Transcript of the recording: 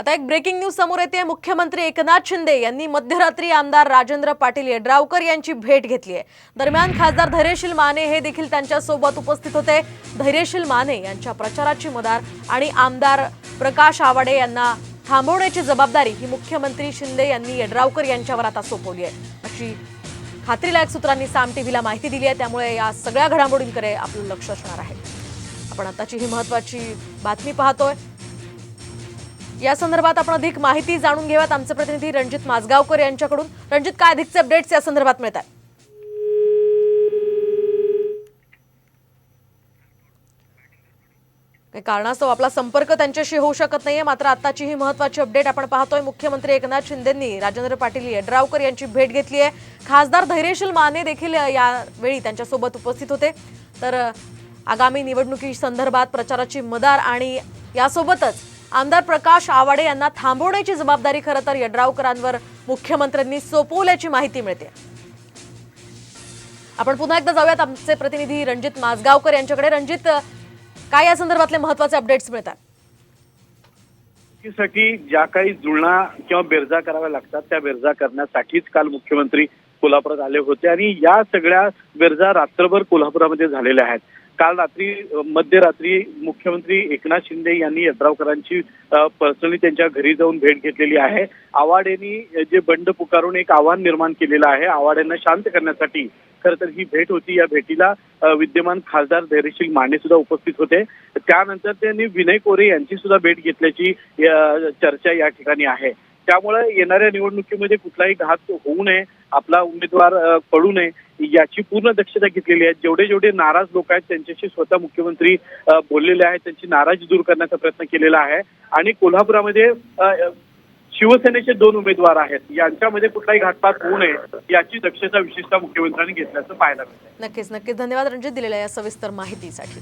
आता एक breaking news समोर येते. मुख्यमंत्री एकनाथ शिंदे यांनी मध्यरात्री आमदार राजेंद्र पाटील यड्रावकर यांची भेट घेतली आहे. दरम्यान खासदार धैर्यशील माने हे देखील त्यांच्यासोबत उपस्थित होते. धैर्यशील माने यांच्या प्रचाराची मदार आणि आमदार प्रकाश आवाडे यांना थांबवण्याची जबाबदारी ही मुख्यमंत्री शिंदे यांनी यड्रावकर यांच्यावर आता सोपवली आहे. अशी खात्रीलायक सूत्रांनी साम टीव्हीला माहिती दिली आहे. त्यामुळे या सगळ्या घडामोडींकडे आपलं लक्ष असणार आहे. आपण आताची ही महत्वाची बातमी पाहतोय. या संदर्भात आपण अधिक माहिती जाणून घेऊयात. आमचे प्रतिनिधी रणजित माजगावकर यांच्याकडून. रणजित काय अधिकचे अपडेट्स या संदर्भात मिळत काही कारणास्तव आपला संपर्क त्यांच्याशी होऊ शकत नाहीये. मात्र आताची ही महत्वाची अपडेट आपण पाहतोय. मुख्यमंत्री एकनाथ शिंदेंनी राजेंद्र पाटील यड्रावकर यांची भेट घेतली आहे. खासदार धैर्यशील माने देखील यावेळी त्यांच्यासोबत उपस्थित होते. तर आगामी निवडणुकी संदर्भात प्रचाराची मदार आणि यासोबतच आमदार प्रकाश आवाडे यांना थांबवण्याची जबाबदारी खरं तर यड्रावकरांवर मुख्यमंत्र्यांनी सोपवल्याची माहिती मिळते. आपण पुन्हा एकदा जाऊयात. आमचे प्रतिनिधी रणजित माजगावकर यांच्याकडे. रणजित काय या संदर्भातले महत्त्वाचे अपडेट्स मिळतात? साठी ज्या काही जुळणा किंवा बेरजा कराव्या लागतात त्या बेरजा करण्यासाठीच काल मुख्यमंत्री कोल्हापुरात आले होते आणि या सगळ्या गरजा रात्रभर कोल्हापुरामध्ये झालेल्या आहेत. काल रात्री मध्यरात्री मुख्यमंत्री एकनाथ शिंदे यांनी यड्रावकरांची पर्सनली त्यांच्या घरी जाऊन भेट घेतलेली आहे. आवाडेंनी जे बंड पुकारून एक आव्हान निर्माण केलेलं आहे आवाड्यांना शांत करण्यासाठी खरं तर ही भेट होती. या भेटीला विद्यमान खासदार धैर्यशील माने सुद्धा उपस्थित होते. त्यानंतर त्यांनी विनय कोरे यांची सुद्धा भेट घेतल्याची चर्चा या ठिकाणी आहे. त्यामुळे येणाऱ्या निवडणुकीमध्ये कुठलाही घात होऊ नये आपला उमेदवार पडू नये याची पूर्ण दक्षता घेतलेली आहे. जेवढे जेवढे नाराज लोक आहेत त्यांच्याशी स्वतः मुख्यमंत्री बोललेले आहेत त्यांची नाराजी दूर करण्याचा प्रयत्न केलेला आहे. आणि कोल्हापुरामध्ये शिवसेनेचे दोन उमेदवार आहेत. यांच्यामध्ये कुठलाही घातपात होऊ नये याची दक्षता विशेषतः मुख्यमंत्र्यांनी घेतल्याचं पाहायला मिळतं नक्कीच नक्कीच. धन्यवाद रणजित दिलेल्या या सविस्तर माहितीसाठी.